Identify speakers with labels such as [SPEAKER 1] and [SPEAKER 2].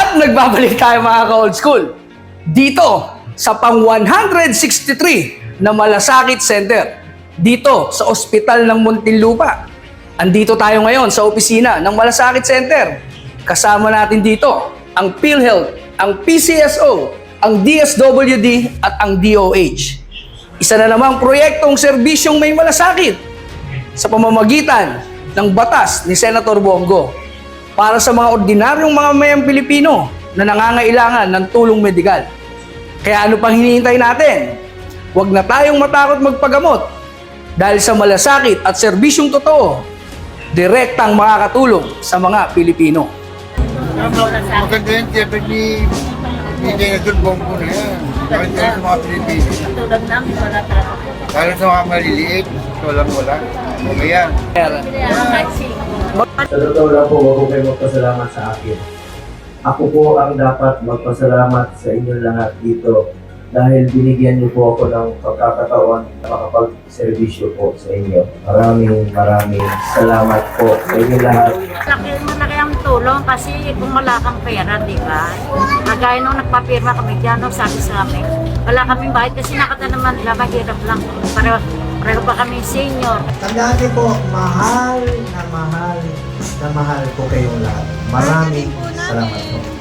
[SPEAKER 1] At nagbabalik tayo mga ka-old school. Dito sa pang 163 na Malasakit Center. Dito sa Ospital ng Muntinlupa. Andito tayo ngayon sa opisina ng Malasakit Center. Kasama natin dito ang PhilHealth, ang PCSO, ang DSWD at ang DOH. Isa na namang proyektong serbisyong may malasakit sa pamamagitan ng batas ni Senator Bongo para sa mga ordinaryong mga mayang Pilipino na nangangailangan ng tulong medikal. Kaya ano pang hinihintay natin? Huwag na tayong matakot magpagamot dahil sa malasakit at serbisyong totoo, direktang makakatulong sa mga Pilipino.
[SPEAKER 2] Maganda yan, siyempre ni Senator Bongo na yan. Yan sa mga Pilipino.
[SPEAKER 3] Tulad
[SPEAKER 2] sa mga maliliit, walang wala. Okay yan.
[SPEAKER 3] Sino.
[SPEAKER 4] Sa totoo lang po, huwag po kayo magpasalamat sa akin. Ako po ang dapat magpasalamat sa inyong lahat dito dahil binigyan niyo po ako ng pagkakataon na makapag-servisyo po sa inyo. Maraming maraming salamat po sa inyong lahat.
[SPEAKER 3] Laki mo na kayang tulong kasi kung wala kang pera, di ba? Kagaya nung nagpapirma kami dyan, no, sabi sa amin, wala kaming bayad kasi nakata naman nila, mahirap lang. Pareho, pareho pa kami senior.
[SPEAKER 5] Tandaan niyo po, mahal na mahal na mahal ko kayong lahat. Maraming salamat po.